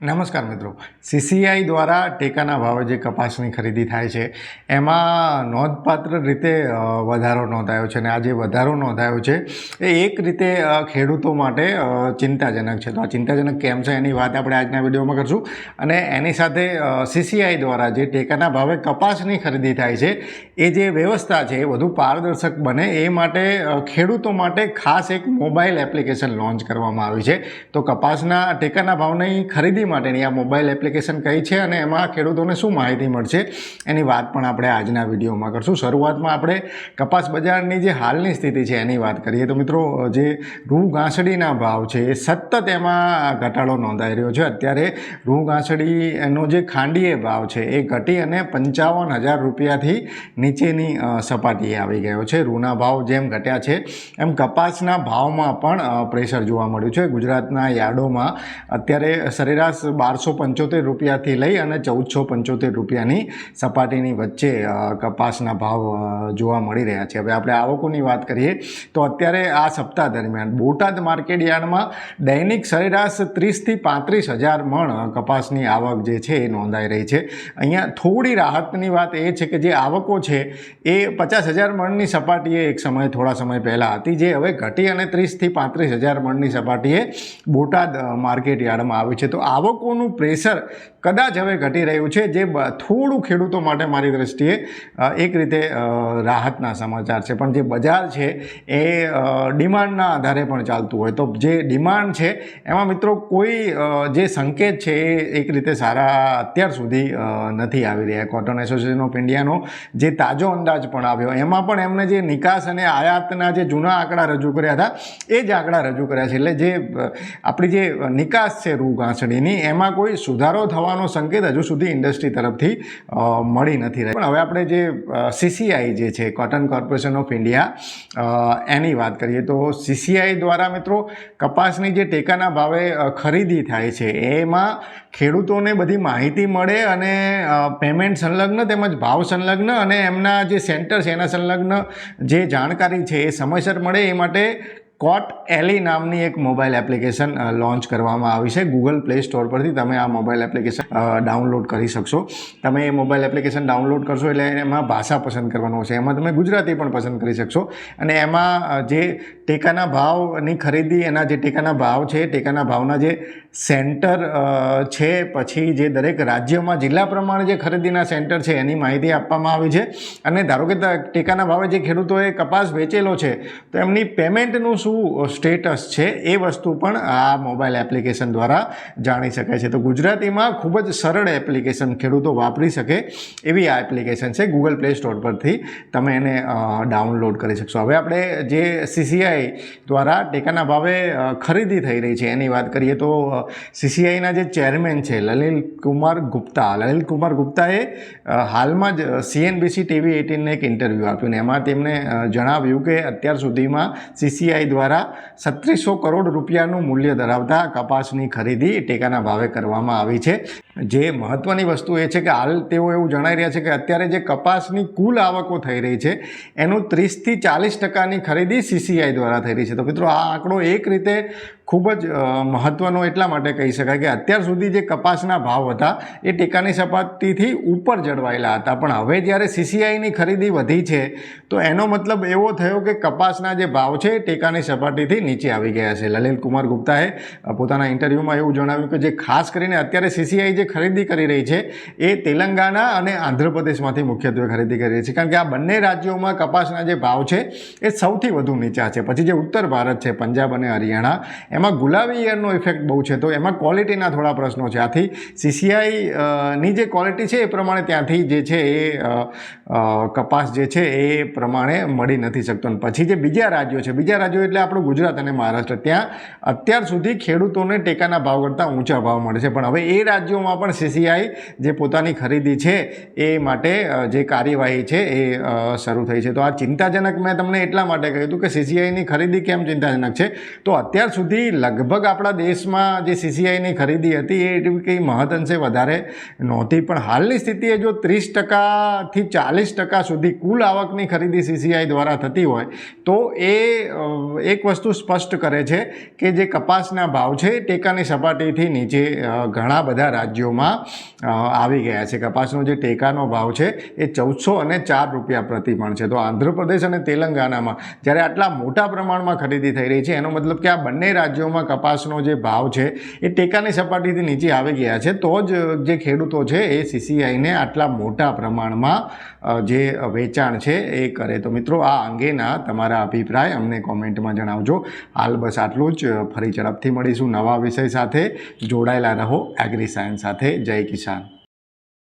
નમસ્કાર મિત્રો. સીસીઆઈ દ્વારા ટેકાના ભાવે જે કપાસની ખરીદી થાય છે, એમાં નોંધપાત્ર રીતે વધારો નોંધાયો છે અને આ જે વધારો નોંધાયો છે, એ એક રીતે ખેડૂતો માટે ચિંતાજનક છે. તો આ ચિંતાજનક કેમ છે એની વાત આપણે આજના વિડીયોમાં કરશું. અને એની સાથે સીસીઆઈ દ્વારા જે ટેકાના ભાવે કપાસની ખરીદી થાય છે, એ જે વ્યવસ્થા છે એ વધુ પારદર્શક બને એ માટે ખેડૂતો માટે ખાસ એક મોબાઈલ એપ્લિકેશન લોન્ચ કરવામાં આવી છે. તો કપાસના ટેકાના ભાવની ખરીદી માટેની આ મોબાઈલ એપ્લિકેશન કઈ છે અને એમાં ખેડૂતોને શું માહિતી મળશે, એની વાત પણ આપણે આજના વિડીયોમાં કરશું. શરૂઆતમાં આપણે કપાસ બજારની જે હાલની સ્થિતિ છે એની વાત કરીએ. તો મિત્રો, જે રૂ ઘાસડીના ભાવ છે એ સતત એમાં ઘટાડો નોંધાઈ રહ્યો છે. અત્યારે રૂ ઘાસડીનો જે ખાંડીય ભાવ છે એ ઘટી અને પંચાવન હજાર રૂપિયાથી નીચેની સપાટીએ આવી ગયો છે. રૂના ભાવ જેમ ઘટ્યા છે, એમ કપાસના ભાવમાં પણ પ્રેશર જોવા મળ્યું છે. ગુજરાતના યાર્ડોમાં અત્યારે સરેરાશ બારસો પંચોતેર રૂપિયાથી લઈ અને ચૌદસો પંચોતેર રૂપિયાની સપાટીની વચ્ચે કપાસના ભાવ જોવા મળી રહ્યા છે. હવે આપણે આવકોની વાત કરીએ તો અત્યારે આ સપ્તાહ દરમિયાન બોટાદ માર્કેટ યાર્ડમાં દૈનિક સરેરાશ ત્રીસથી પાંત્રીસ હજાર મણ કપાસની આવક જે છે એ નોંધાઈ રહી છે. અહીંયા થોડી રાહતની વાત એ છે કે જે આવકો છે એ પચાસ હજાર મણની સપાટીએ એક સમયે, થોડા સમય પહેલાં હતી. જે હવે ઘટી અને ત્રીસથી પાંત્રીસ હજાર મણની સપાટીએ બોટાદ માર્કેટ યાર્ડમાં આવી છે. તો આવકોનું પ્રેશર કદાચ હવે ઘટી રહ્યું છે, જે થોડું ખેડૂતો માટે મારી દ્રષ્ટિએ એક રીતે રાહતના સમાચાર છે. પણ જે બજાર છે એ ડિમાન્ડના આધારે પણ ચાલતું હોય. તો જે ડિમાન્ડ છે, એમાં મિત્રો કોઈ જે સંકેત છે એ એક રીતે સારા અત્યાર સુધી નથી આવી રહ્યા. કોટન એસોસિએશન ઓફ ઇન્ડિયાનો જે તાજો અંદાજ પણ આવ્યો, એમાં પણ એમને જે નિકાસ અને આયાતના જે જૂના આંકડા રજૂ કર્યા હતા, એ જ આંકડા રજૂ કર્યા છે. એટલે જે આપણી જે નિકાસ છે રૂ ઘાસડીની એમાં કોઈ સુધારો થવાનો સંકેત હજુ સુધી ઇન્ડસ્ટ્રી તરફથી મળી નથી રહી પણ હવે આપણે જે સીસીઆઈ જે છે કોટન કોર્પોરેશન ઓફ ઇન્ડિયા એની વાત કરીએ તો સીસીઆઈ દ્વારા મિત્રો કપાસની જે ટેકાના ભાવે ખરીદી થાય છે, એમાં ખેડૂતોને બધી માહિતી મળે અને પેમેન્ટ સંલગ્ન તેમજ ભાવ સંલગ્ન અને એમના જે સેન્ટર છે, એના સંલગ્ન જે જાણકારી છે એ સમયસર મળે એ માટે કોટ એલી નામની એક મોબાઈલ એપ્લિકેશન લોન્ચ કરવામાં આવી છે. ગૂગલ પ્લે સ્ટોર પરથી તમે આ મોબાઈલ એપ્લિકેશન ડાઉનલોડ કરી શકશો. તમે એ મોબાઈલ એપ્લિકેશન ડાઉનલોડ કરશો એટલે એમાં ભાષા પસંદ કરવાનું છે. એમાં તમે ગુજરાતી પણ પસંદ કરી શકશો. અને એમાં જે ટેકાના ભાવની ખરીદી, એના જે ટેકાના ભાવ છે, ટેકાના ભાવના જે સેન્ટર છે, પછી જે દરેક રાજ્યમાં જિલ્લા પ્રમાણે જે ખરીદીના સેન્ટર છે, એની માહિતી આપવામાં આવી છે. અને ધારો કે ટેકાના ભાવે જે ખેડૂતોએ કપાસ વેચેલો છે, તો એમની પેમેન્ટનું શું સ્ટેટસ છે એ વસ્તુ પણ આ મોબાઈલ એપ્લિકેશન દ્વારા જાણી શકાય છે. તો ગુજરાતીમાં ખૂબ જ સરળ એપ્લિકેશન ખેડૂતો વાપરી શકે એવી આ એપ્લિકેશન છે ગૂગલ પ્લે સ્ટોર પરથી. તમે એને ડાઉનલોડ કરી શકશો. હવે આપણે જે સીસીઆઈ દ્વારા ટેકાના ભાવે ખરીદી થઈ રહી છે, એની વાત કરીએ તો સીસીઆઈના જે ચેરમેન છે લલિલ કુમાર ગુપ્તા, લલિલ કુમાર ગુપ્તાએ હાલમાં જ સીએનબીસી ટીવી એટીનને એક ઇન્ટરવ્યૂ આપ્યું ને એમાં તેમણે જણાવ્યું કે અત્યાર સુધીમાં સીસીઆઈ દ્વારા સત્રીસો કરોડ રૂપિયાનું મૂલ્ય ધરાવતા કપાસની ખરીદી ટેકાના ભાવે કરવામાં આવી છે. જે મહત્ત્વની વસ્તુ એ છે કે હાલ તેઓ એવું જણાઈ રહ્યા છે કે અત્યારે જે કપાસની કુલ આવકો થઈ રહી છે, એનું ત્રીસથી ચાલીસ ટકાની ખરીદી સીસીઆઈ દ્વારા થઈ રહી છે. તો મિત્રો, આ આંકડો એક રીતે ખૂબ જ મહત્ત્વનો એટલા માટે કહી શકાય કે અત્યાર સુધી જે કપાસના ભાવ હતા, એ ટેકાની સપાટીથી ઉપર જળવાયેલા હતા. પણ હવે જ્યારે સીસીઆઈની ખરીદી વધી છે, તો એનો મતલબ એવો થયો કે કપાસના જે ભાવ છે ટેકાની સપાટીથી નીચે આવી ગયા છે. લલિતકુમાર ગુપ્તાએ પોતાના ઇન્ટરવ્યૂમાં એવું જણાવ્યું કે જે ખાસ કરીને અત્યારે સીસીઆઈ જે ખરીદી કરી રહી છે, એ તેલંગાણા અને આંધ્રપ્રદેશમાંથી મુખ્યત્વે ખરીદી કરી રહી છે. કારણ કે આ બંને રાજ્યોમાં કપાસના જે ભાવ છે, એ સૌથી વધુ નીચા છે. પછી જે ઉત્તર ભારત છે, પંજાબ અને હરિયાણા એમાં ગુલાબી યરનો ઇફેક્ટ બહુ છે. તો એમાં ક્વોલિટીના થોડા પ્રશ્નો છે. આથી સીસીઆઈ ની જે ક્વોલિટી છે એ પ્રમાણે ત્યાંથી જે છે એ કપાસ જે છે એ પ્રમાણે મળી નથી શકતો. અને પછી જે બીજા રાજ્યો છે. બીજા રાજ્યો એટલે આપણું ગુજરાત અને મહારાષ્ટ્ર. ત્યાં અત્યાર સુધી ખેડૂતોને ટેકાના ભાવ કરતાં ઊંચા ભાવ મળે છે. પણ હવે એ રાજ્યોમાં પણ સીસીઆઈ જે પોતાની ખરીદી છે એ માટે જે કાર્યવાહી છે એ શરૂ થઈ છે. તો આ ચિંતાજનક મેં તમને એટલા માટે કહ્યું હતું કે સીસીઆઈની ખરીદી કેમ ચિંતાજનક છે? તો અત્યાર સુધી લગભગ આપણા દેશમાં જે સીસીઆઈની ખરીદી હતી, એ કંઈ મહદઅંશે વધારે નહોતી. પણ હાલની સ્થિતિએ જો ત્રીસ ટકાથી ચાલીસ ટકા સુધી કુલ આવકની ખરીદી સીસીઆઈ દ્વારા થતી હોય, તો એ એક વસ્તુ સ્પષ્ટ કરે છે કે જે કપાસના ભાવ છે ટેકાની સપાટીથી નીચે ઘણા બધા રાજ્યોમાં આવી ગયા છે. કપાસનો જે ટેકાનો ભાવ છે, એ ચૌદસો અને ચાર રૂપિયા પ્રતિ પણ છે. તો આંધ્રપ્રદેશ અને તેલંગાણામાં જ્યારે આટલા મોટા પ્રમાણમાં ખરીદી થઈ રહી છે, એનો મતલબ કે આ બંને રાજ્યોમાં કપાસનો જે ભાવ છે એ ટેકાની સપાટીથી નીચે આવી ગયા છે. તો જ, જે ખેડૂતો છે એ સીસીઆઈને આટલા મોટા પ્રમાણમાં જે વેચાણ છે એ કરે. તો મિત્રો, આ અંગેના તમારા અભિપ્રાય અમને કોમેન્ટમાં જણાવજો. હાલ બસ આટલું જ. ફરી ઝડપથી મળીશું નવા વિષય સાથે. જોડાયેલા રહો એગ્રી સાયન્સ સાથે. જય કિસાન.